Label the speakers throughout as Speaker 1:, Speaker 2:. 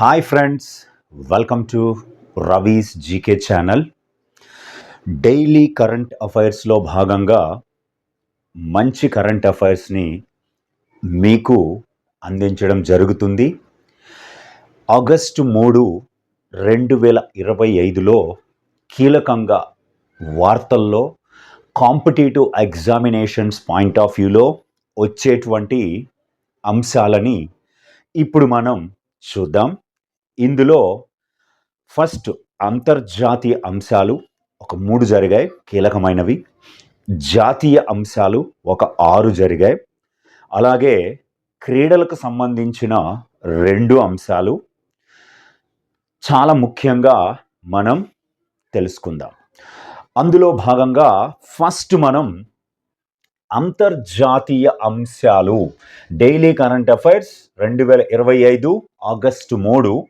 Speaker 1: Hi friends welcome to Ravi's GK channel daily current అఫైర్స్లో భాగంగా మంచి current అఫైర్స్ని మీకు అందించడం జరుగుతుంది. ఆగస్టు మూడు రెండు వేల ఇరవై ఐదులో కీలకంగా వార్తల్లో కాంపిటేటివ్ ఎగ్జామినేషన్స్ పాయింట్ ఆఫ్ వ్యూలో వచ్చేటువంటి అంశాలని ఇప్పుడు మనం చూద్దాం. ఇందులో ఫస్ట్ అంతర్జాతీయ అంశాలు ఒక మూడు జరిగాయి కీలకమైనవి. జాతీయ అంశాలు ఒక ఆరు జరిగాయి. అలాగే క్రీడలకు సంబంధించిన రెండు అంశాలు. చాలా ముఖ్యంగా మనం తెలుసుకుందాం. అందులో భాగంగా ఫస్ట్ మనం అంతర్జాతీయ అంశాలు. డైలీ కరెంట్ అఫైర్స్ రెండు వేల ఇరవై ఐదు ఆగస్టు మూడు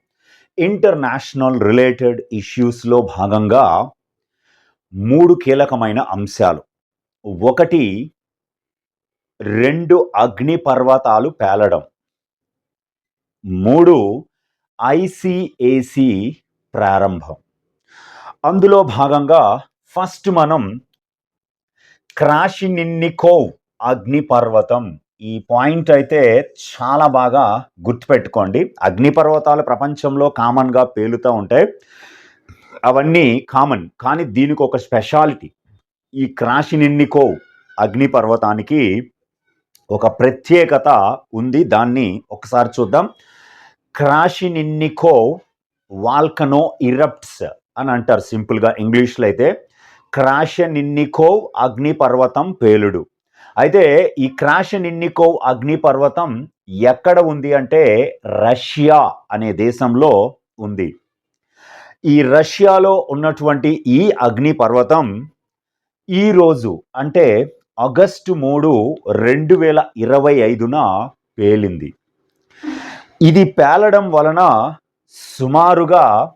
Speaker 1: ఇంటర్నేషనల్ రిలేటెడ్ ఇష్యూస్లో భాగంగా మూడు కీలకమైన అంశాలు. ఒకటి రెండు అగ్నిపర్వతాలు పేలడం. మూడు ఐసిఏసి ప్రారంభం. అందులో భాగంగా ఫస్ట్ మనం క్రాషినిన్నికోవ్ అగ్నిపర్వతం ఈ పాయింట్ అయితే చాలా బాగా గుర్తుపెట్టుకోండి. అగ్నిపర్వతాలు ప్రపంచంలో కామన్గా పేలుతూ ఉంటాయి అవన్నీ కామన్ కానీ దీనికి ఒక స్పెషాలిటీ ఈ క్రాషినిన్నికోవ్ అగ్నిపర్వతానికి ఒక ప్రత్యేకత ఉంది. దాన్ని ఒకసారి చూద్దాం. క్రాషినిన్నికోవ్ వాల్కనో ఇరప్ట్స్ అని అంటారు సింపుల్గా ఇంగ్లీష్లో అయితే. క్రాషనిన్నికోవ్ అగ్నిపర్వతం పేలుడు. అయితే ఈ క్రాషనిన్నికోవ్ అగ్నిపర్వతం ఎక్కడ ఉంది అంటే రష్యా అనే దేశంలో ఉంది. ఈ రష్యాలో ఉన్నటువంటి ఈ అగ్నిపర్వతం ఈరోజు అంటే ఆగస్టు మూడు రెండు వేల ఇరవై ఐదున పేలింది. ఇది పేలడం వలన సుమారుగా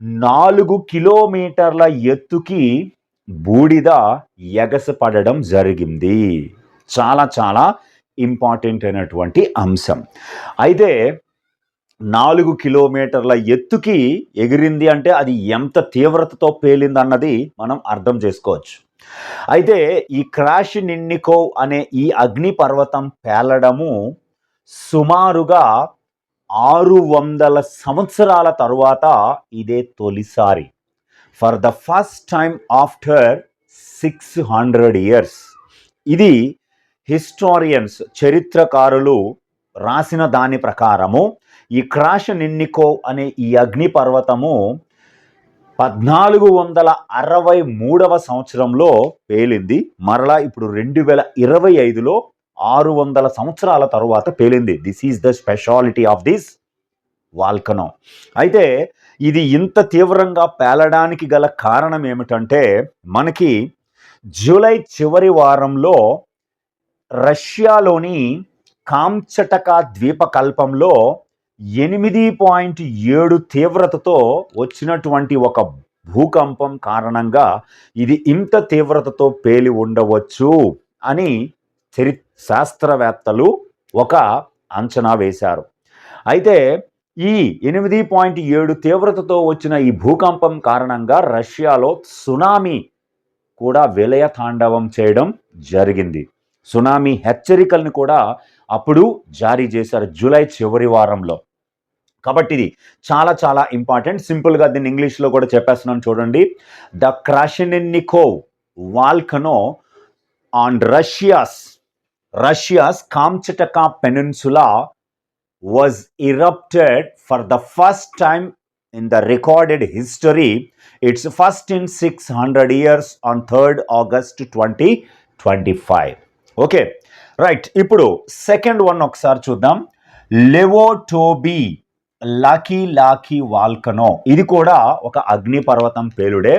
Speaker 1: నాలుగు కిలోమీటర్ల ఎత్తుకి బూడిద ఎగసపడడం జరిగింది. చాలా చాలా ఇంపార్టెంట్ అయినటువంటి అంశం. అయితే నాలుగు కిలోమీటర్ల ఎత్తుకి ఎగిరింది అంటే అది ఎంత తీవ్రతతో పేలింది అన్నది మనం అర్థం చేసుకోవచ్చు. అయితే ఈ క్రాష్ నిన్నికోవ్ అనే ఈ అగ్ని పర్వతం పేలడము సుమారుగా ఆరు వందల సంవత్సరాల తరువాత ఇదే తొలిసారి. For the first time after six hundred years ఇది హిస్టారియన్స్ చరిత్రకారులు రాసిన దాని ప్రకారము. ఈ క్రాష్ నిన్నికో అనే ఈ అగ్నిపర్వతము పద్నాలుగు వందల అరవై మూడవ సంవత్సరంలో పేలింది. మరలా ఇప్పుడు రెండు వేల ఇరవై ఐదులో ఆరు వందల సంవత్సరాల తరువాత పేలింది. This is the speciality of this volcano. అయితే ఇది ఇంత తీవ్రంగా పేలడానికి గల కారణం ఏమిటంటే మనకి జూలై చివరి వారంలో రష్యాలోని కాంచటక ద్వీపకల్పంలో ఎనిమిది పాయింట్ ఏడు తీవ్రతతో వచ్చినటువంటి ఒక భూకంపం కారణంగా ఇది ఇంత తీవ్రతతో పేలి ఉండవచ్చు అని చరి శాస్త్రవేత్తలు ఒక అంచనా వేశారు. అయితే ఈ ఎనిమిది పాయింట్ ఏడు తీవ్రతతో వచ్చిన ఈ భూకంపం కారణంగా రష్యాలో సునామీ కూడా విలయ తాండవం చేయడం జరిగింది. సునామీ హెచ్చరికల్ని కూడా అప్పుడు జారీ చేశారు జూలై చివరి వారంలో. కాబట్టి ఇది చాలా చాలా ఇంపార్టెంట్. సింపుల్గా దీన్ని ఇంగ్లీష్లో కూడా చెప్పేస్తున్నాను చూడండి. The Krasheninnikov volcano on Russia's Russia's Kamchatka peninsula was erupted for the first time in the recorded history. It's first in 600 years on 3rd August 2025. Okay right ఇప్పుడు సెకండ్ వన్ ఒకసారి చూద్దాం. లెవోటోబీ లాకీ లాకీ వాల్కనో ఇది కూడా ఒక అగ్నిపర్వతం పేలుడే.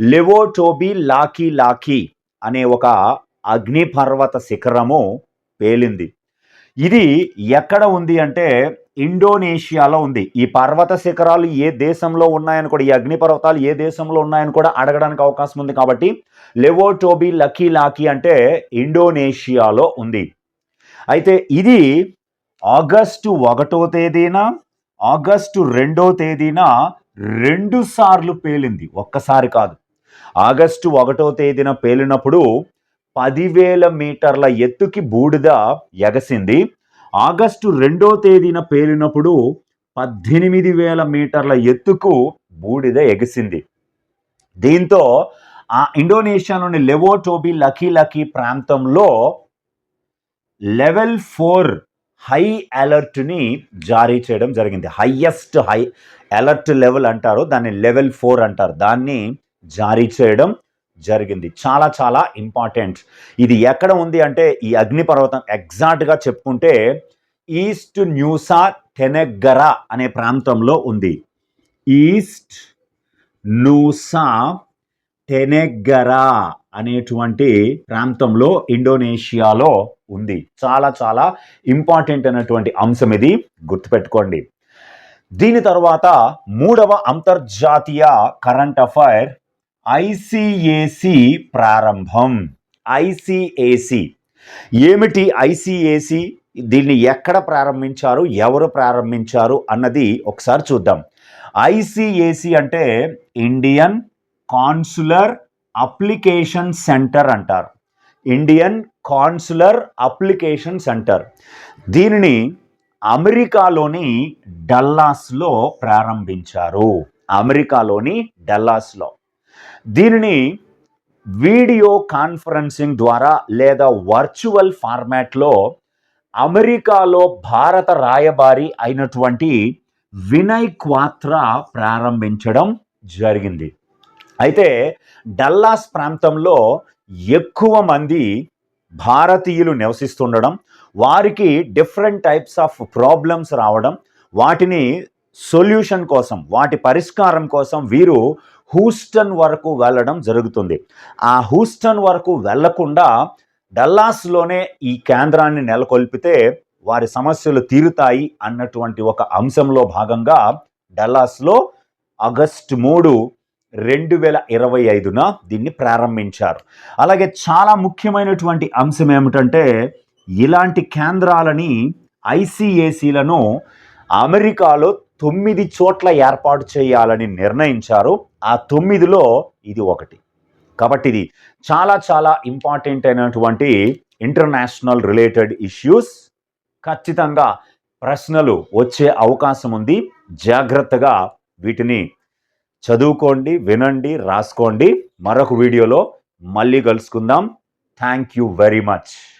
Speaker 1: లెవోటోబీ Lockie Lockie అనే ఒక అగ్నిపర్వత శిఖరము పేలింది. ఇది ఎక్కడ ఉంది అంటే ఇండోనేషియాలో ఉంది. ఈ పర్వత శిఖరాలు ఏ దేశంలో ఉన్నాయని కూడా ఈ అగ్నిపర్వతాలు ఏ దేశంలో ఉన్నాయని కూడా అడగడానికి అవకాశం ఉంది కాబట్టి లెవోటోబీ లకీ లాకీ అంటే ఇండోనేషియాలో ఉంది. అయితే ఇది ఆగస్టు ఒకటో తేదీన ఆగస్టు రెండో తేదీన రెండు సార్లు పేలింది. ఒక్కసారి కాదు. ఆగస్టు ఒకటో తేదీన పేలినప్పుడు పదివేల మీటర్ల ఎత్తుకి బూడిద ఎగసింది. ఆగస్టు రెండో తేదీన పేలినప్పుడు పద్దెనిమిది వేల మీటర్ల ఎత్తుకు బూడిద ఎగిసింది. దీంతో ఆ ఇండోనేషియాలోని లెవోటోబి లకీ లకీ ప్రాంతంలో లెవెల్ ఫోర్ హై అలర్ట్ని జారీ చేయడం జరిగింది. హయ్యెస్ట్ హై అలర్ట్ లెవెల్ అంటారు దాన్ని లెవెల్ ఫోర్ అంటారు. దాన్ని జారీ చేయడం జరిగింది. చాలా చాలా ఇంపార్టెంట్. ఇది ఎక్కడ ఉంది అంటే ఈ అగ్నిపర్వతం ఎగ్జాక్ట్గా చెప్పుకుంటే ఈస్ట్ న్యూసా టెనెగ్గరా అనే ప్రాంతంలో ఉంది. ఈస్ట్ నూసా టెనెగ్గరా అనేటువంటి ప్రాంతంలో ఇండోనేషియాలో ఉంది. చాలా చాలా ఇంపార్టెంట్ అయినటువంటి అంశం ఇది. గుర్తుపెట్టుకోండి. దీని తర్వాత మూడవ అంతర్జాతీయ కరెంట్ అఫైర్ ఐసిఏసి ప్రారంభం. ఐసిఏసి ఏమిటి ఐసిఏసి దీన్ని ఎక్కడ ప్రారంభించారు? ఎవరు ప్రారంభించారు? అన్నది ఒకసారి చూద్దాం. ఐసిఏసి అంటే ఇండియన్ కాన్సులర్ అప్లికేషన్ సెంటర్ అంటారు. Indian consular application centre. దీనిని అమెరికాలోని డల్లాస్లో ప్రారంభించారు. అమెరికాలోని డల్లాస్లో. దీనిని వీడియో కాన్ఫరెన్సింగ్ ద్వారా లేదా వర్చువల్ ఫార్మాట్లో అమెరికాలో భారత రాయబారి అయినటువంటి వినయ్ క్వాత్రా ప్రారంభించడం జరిగింది. అయితే డల్లాస్ ప్రాంతంలో ఎక్కువ మంది భారతీయులు నివసిస్తుండడం వారికి డిఫరెంట్ టైప్స్ ఆఫ్ ప్రాబ్లమ్స్ రావడం వాటిని సొల్యూషన్ కోసం వాటి పరిష్కారం కోసం వీరు హూస్టన్ వరకు వెళ్ళడం జరుగుతుంది. ఆ హూస్టన్ వరకు వెళ్ళకుండా డల్లాస్లోనే ఈ కేంద్రాన్ని నెలకొల్పితే వారి సమస్యలు తీరుతాయి అన్నటువంటి ఒక అంశంలో భాగంగా డల్లాస్లో ఆగస్టు మూడు రెండు వేల ఇరవై ఐదున దీన్ని ప్రారంభించారు. అలాగే చాలా ముఖ్యమైనటువంటి అంశం ఏమిటంటే ఇలాంటి కేంద్రాలని ఐసిఏసీలను అమెరికాలో తొమ్మిది చోట్ల ఏర్పాటు చేయాలని నిర్ణయించారు. ఆ తొమ్మిదిలో ఇది ఒకటి. కాబట్టి ఇది చాలా చాలా ఇంపార్టెంట్ అయినటువంటి ఇంటర్నేషనల్ రిలేటెడ్ ఇష్యూస్. ఖచ్చితంగా ప్రశ్నలు వచ్చే అవకాశం ఉంది. జాగ్రత్తగా వీటిని చదువుకోండి వినండి రాసుకోండి. మరొక వీడియోలో మళ్ళీ కలుసుకుందాం. Thank you very much.